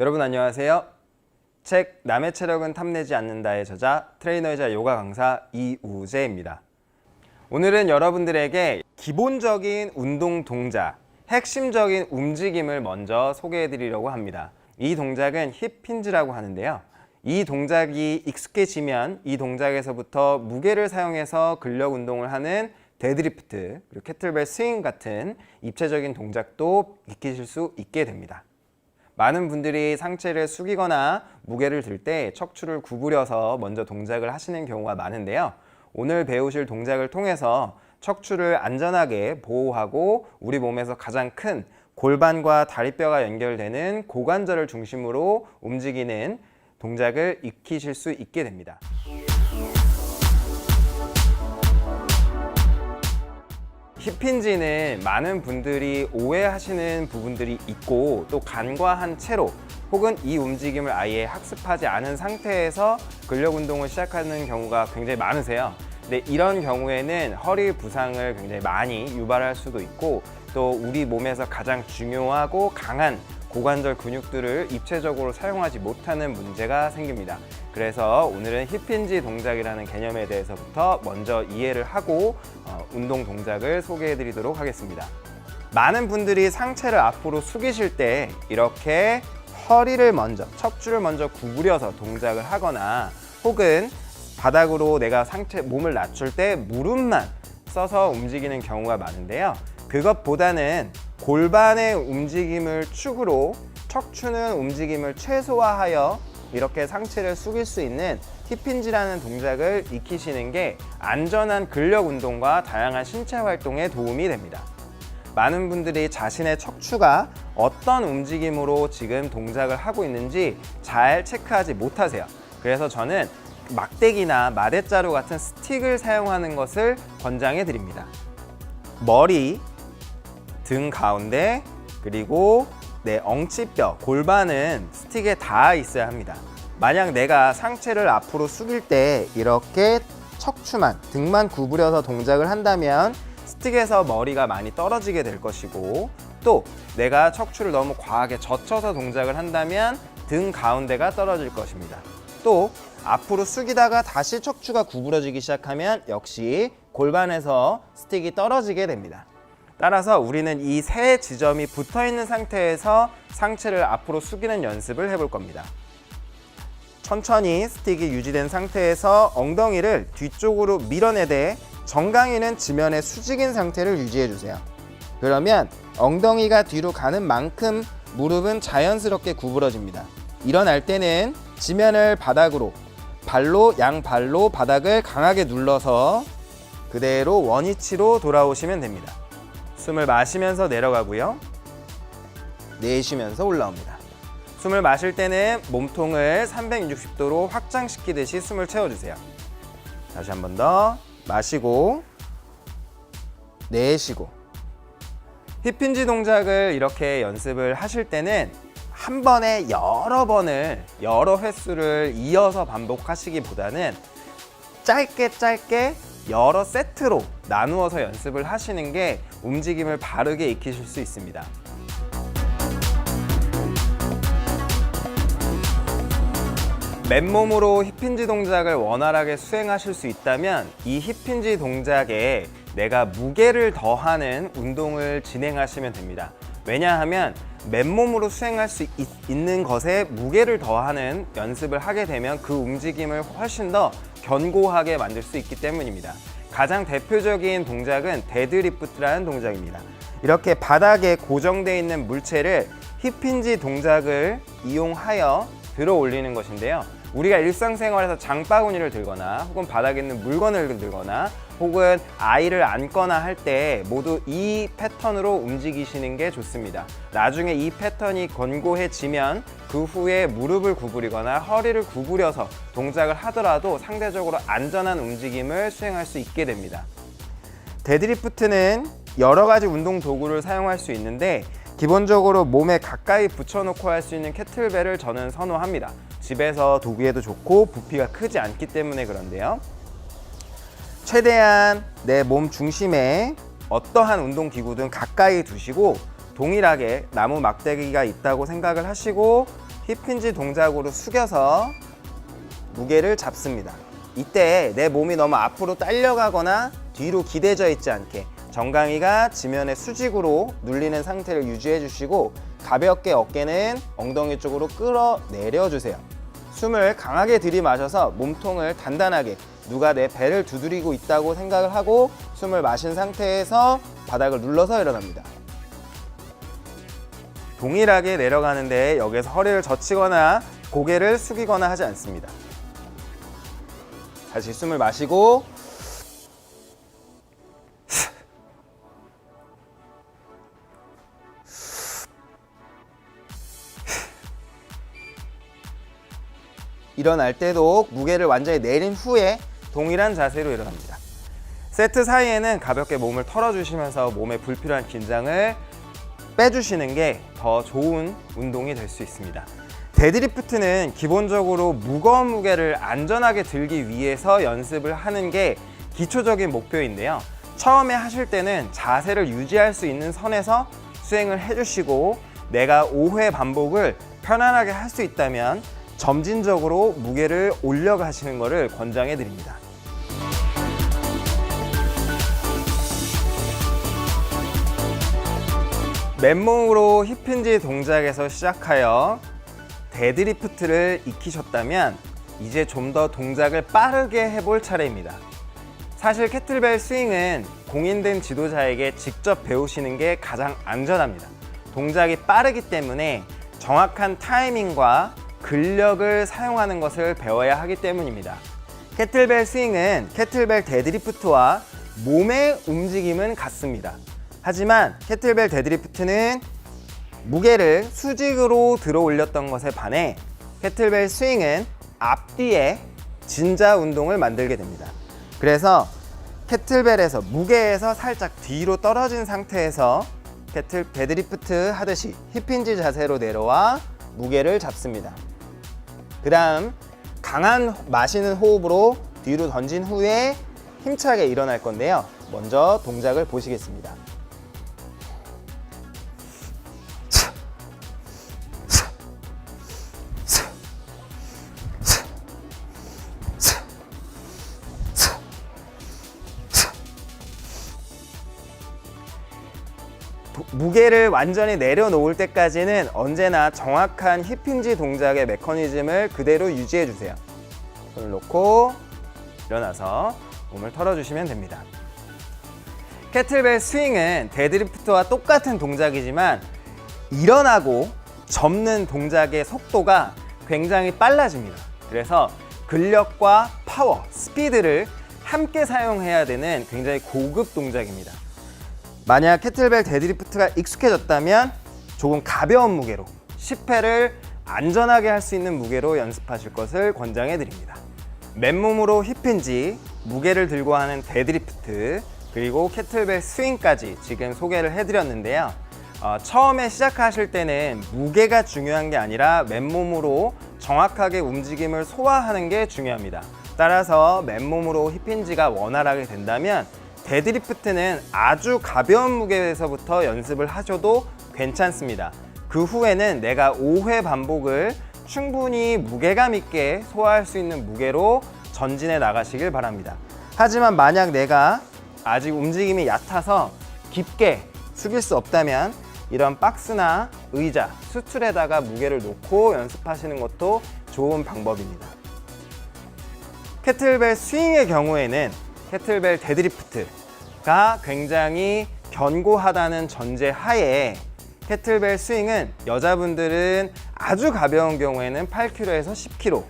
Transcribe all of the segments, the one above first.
여러분 안녕하세요. 책 남의 체력은 탐내지 않는다의 저자 트레이너이자 요가 강사 이우재입니다. 오늘은 여러분들에게 기본적인 운동 동작, 핵심적인 움직임을 먼저 소개해 드리려고 합니다. 이 동작은 힙힌즈라고 하는데요. 이 동작이 익숙해지면 이 동작에서부터 무게를 사용해서 근력 운동을 하는 데드리프트, 그리고 캐틀벨 스윙 같은 입체적인 동작도 익히실 수 있게 됩니다. 많은 분들이 상체를 숙이거나 무게를 들 때 척추를 구부려서 먼저 동작을 하시는 경우가 많은데요. 오늘 배우실 동작을 통해서 척추를 안전하게 보호하고 우리 몸에서 가장 큰 골반과 다리뼈가 연결되는 고관절을 중심으로 움직이는 동작을 익히실 수 있게 됩니다. 힙힌지는 많은 분들이 오해하시는 부분들이 있고 또 간과한 채로 혹은 이 움직임을 아예 학습하지 않은 상태에서 근력 운동을 시작하는 경우가 굉장히 많으세요. 근데 이런 경우에는 허리 부상을 굉장히 많이 유발할 수도 있고 또 우리 몸에서 가장 중요하고 강한 고관절 근육들을 입체적으로 사용하지 못하는 문제가 생깁니다. 그래서 오늘은 힙힌지 동작이라는 개념에 대해서부터 먼저 이해를 하고 어, 운동 동작을 소개해 드리도록 하겠습니다. 많은 분들이 상체를 앞으로 숙이실 때 이렇게 허리를 먼저, 척추를 먼저 구부려서 동작을 하거나 혹은 바닥으로 내가 상체, 몸을 낮출 때 무릎만 써서 움직이는 경우가 많은데요. 그것보다는 골반의 움직임을 축으로 척추는 움직임을 최소화하여 이렇게 상체를 숙일 수 있는 힙힌지라는 동작을 익히시는 게 안전한 근력 운동과 다양한 신체 활동에 도움이 됩니다. 많은 분들이 자신의 척추가 어떤 움직임으로 지금 동작을 하고 있는지 잘 체크하지 못하세요. 그래서 저는 막대기나 마대자루 같은 스틱을 사용하는 것을 권장해 드립니다. 머리, 등 가운데, 그리고 내 엉치뼈, 골반은 스틱에 닿아 있어야 합니다. 만약 내가 상체를 앞으로 숙일 때 이렇게 척추만, 등만 구부려서 동작을 한다면 스틱에서 머리가 많이 떨어지게 될 것이고 또 내가 척추를 너무 과하게 젖혀서 동작을 한다면 등 가운데가 떨어질 것입니다. 또 앞으로 숙이다가 다시 척추가 구부러지기 시작하면 역시 골반에서 스틱이 떨어지게 됩니다. 따라서 우리는 이 세 지점이 붙어 있는 상태에서 상체를 앞으로 숙이는 연습을 해볼 겁니다. 천천히 스틱이 유지된 상태에서 엉덩이를 뒤쪽으로 밀어내되 정강이는 지면에 수직인 상태를 유지해 주세요. 그러면 엉덩이가 뒤로 가는 만큼 무릎은 자연스럽게 구부러집니다. 일어날 때는 지면을 바닥으로 발로 양 발로 바닥을 강하게 눌러서 그대로 원위치로 돌아오시면 됩니다. 숨을 마시면서 내려가고요. 내쉬면서 올라옵니다. 숨을 마실 때는 몸통을 360도로 확장시키듯이 숨을 채워주세요. 다시 한 번 더 마시고 내쉬고 힙힌지 동작을 이렇게 연습을 하실 때는 한 번에 여러 번을 여러 횟수를 이어서 반복하시기보다는 짧게 짧게 여러 세트로 나누어서 연습을 하시는 게 움직임을 바르게 익히실 수 있습니다. 맨몸으로 힙힌지 동작을 원활하게 수행하실 수 있다면 이 힙힌지 동작에 내가 무게를 더하는 운동을 진행하시면 됩니다. 왜냐하면 맨몸으로 수행할 수 있, 는 것에 무게를 더하는 연습을 하게 되면 그 움직임을 훨씬 더 견고하게 만들 수 있기 때문입니다. 가장 대표적인 동작은 데드리프트라는 동작입니다. 이렇게 바닥에 고정되어 있는 물체를 힙힌지 동작을 이용하여 들어 올리는 것인데요. 우리가 일상생활에서 장바구니를 들거나 혹은 바닥에 있는 물건을 들거나 혹은 아이를 안거나 할 때 모두 이 패턴으로 움직이시는 게 좋습니다. 나중에 이 패턴이 권고해지면 그 후에 무릎을 구부리거나 허리를 구부려서 동작을 하더라도 상대적으로 안전한 움직임을 수행할 수 있게 됩니다. 데드리프트는 여러 가지 운동 도구를 사용할 수 있는데 기본적으로 몸에 가까이 붙여놓고 할 수 있는 캐틀벨을 저는 선호합니다. 집에서 두기에도 좋고 부피가 크지 않기 때문에 그런데요. 최대한 내 몸 중심에 어떠한 운동 기구든 가까이 두시고 동일하게 나무 막대기가 있다고 생각을 하시고 힙힌지 동작으로 숙여서 무게를 잡습니다. 이때 내 몸이 너무 앞으로 딸려가거나 뒤로 기대져 있지 않게 정강이가 지면의 수직으로 눌리는 상태를 유지해 주시고 가볍게 어깨는 엉덩이 쪽으로 끌어내려 주세요. 숨을 강하게 들이마셔서 몸통을 단단하게 누가 내 배를 두드리고 있다고 생각을 하고 숨을 마신 상태에서 바닥을 눌러서 일어납니다. 동일하게 내려가는데 여기서 허리를 젖히거나 고개를 숙이거나 하지 않습니다. 다시 숨을 마시고 일어날 때도 무게를 완전히 내린 후에 동일한 자세로 일어납니다. 세트 사이에는 가볍게 몸을 털어주시면서 몸에 불필요한 긴장을 빼주시는 게 더 좋은 운동이 될 수 있습니다. 데드리프트는 기본적으로 무거운 무게를 안전하게 들기 위해서 연습을 하는 게 기초적인 목표인데요. 처음에 하실 때는 자세를 유지할 수 있는 선에서 수행을 해주시고 내가 5회 반복을 편안하게 할 수 있다면 점진적으로 무게를 올려가시는 것을 권장해 드립니다. 맨몸으로 힙힌지 동작에서 시작하여 데드리프트를 익히셨다면 이제 좀 더 동작을 빠르게 해볼 차례입니다. 사실 캐틀벨 스윙은 공인된 지도자에게 직접 배우시는 게 가장 안전합니다. 동작이 빠르기 때문에 정확한 타이밍과 근력을 사용하는 것을 배워야 하기 때문입니다. 캐틀벨 스윙은 캐틀벨 데드리프트와 몸의 움직임은 같습니다. 하지만 캐틀벨 데드리프트는 무게를 수직으로 들어 올렸던 것에 반해 캐틀벨 스윙은 앞뒤에 진자 운동을 만들게 됩니다. 그래서 캐틀벨에서 무게에서 살짝 뒤로 떨어진 상태에서 캐틀 데드리프트 하듯이 힙힌지 자세로 내려와 무게를 잡습니다. 그 다음 강한 마시는 호흡으로 뒤로 던진 후에 힘차게 일어날 건데요. 먼저 동작을 보시겠습니다. 무게를 완전히 내려놓을 때까지는 언제나 정확한 힙힌지 동작의 메커니즘을 그대로 유지해 주세요. 손을 놓고 일어나서 몸을 털어주시면 됩니다. 캐틀벨 스윙은 데드리프트와 똑같은 동작이지만 일어나고 접는 동작의 속도가 굉장히 빨라집니다. 그래서 근력과 파워, 스피드를 함께 사용해야 되는 굉장히 고급 동작입니다. 만약 캐틀벨 데드리프트가 익숙해졌다면 조금 가벼운 무게로 10회를 안전하게 할 수 있는 무게로 연습하실 것을 권장해 드립니다. 맨몸으로 힙힌지, 무게를 들고 하는 데드리프트, 그리고 캐틀벨 스윙까지 지금 소개를 해드렸는데요. 어, 처음에 시작하실 때는 무게가 중요한 게 아니라 맨몸으로 정확하게 움직임을 소화하는 게 중요합니다. 따라서 맨몸으로 힙힌지가 원활하게 된다면 데드리프트는 아주 가벼운 무게에서부터 연습을 하셔도 괜찮습니다. 그 후에는 내가 5회 반복을 충분히 무게감 있게 소화할 수 있는 무게로 전진해 나가시길 바랍니다. 하지만 만약 내가 아직 움직임이 얕아서 깊게 숙일 수 없다면 이런 박스나 의자, 수틀에다가 무게를 놓고 연습하시는 것도 좋은 방법입니다. 캐틀벨 스윙의 경우에는 캐틀벨 데드리프트가 굉장히 견고하다는 전제 하에 캐틀벨 스윙은 여자분들은 아주 가벼운 경우에는 8kg에서 10kg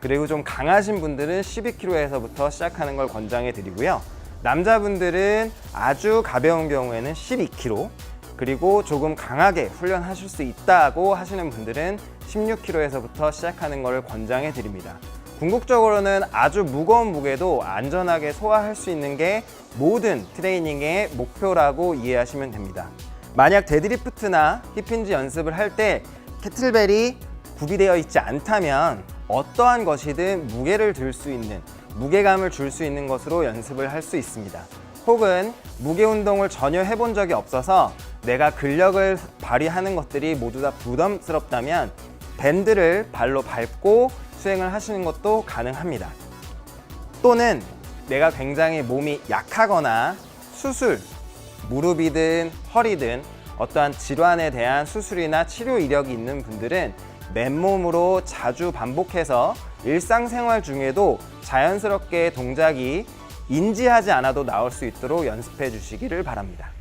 그리고 좀 강하신 분들은 12kg에서부터 시작하는 걸 권장해 드리고요. 남자분들은 아주 가벼운 경우에는 12kg 그리고 조금 강하게 훈련하실 수 있다고 하시는 분들은 16kg에서부터 시작하는 것을 권장해 드립니다. 궁극적으로는 아주 무거운 무게도 안전하게 소화할 수 있는 게 모든 트레이닝의 목표라고 이해하시면 됩니다. 만약 데드리프트나 힙힌지 연습을 할 때 캐틀벨이 구비되어 있지 않다면 어떠한 것이든 무게를 들 수 있는 무게감을 줄 수 있는 것으로 연습을 할 수 있습니다. 혹은 무게 운동을 전혀 해본 적이 없어서 내가 근력을 발휘하는 것들이 모두 다 부담스럽다면 밴드를 발로 밟고 수행을 하시는 것도 가능합니다. 또는 내가 굉장히 몸이 약하거나 수술, 무릎이든 허리든 어떠한 질환에 대한 수술이나 치료 이력이 있는 분들은 맨몸으로 자주 반복해서 일상생활 중에도 자연스럽게 동작이 인지하지 않아도 나올 수 있도록 연습해 주시기를 바랍니다.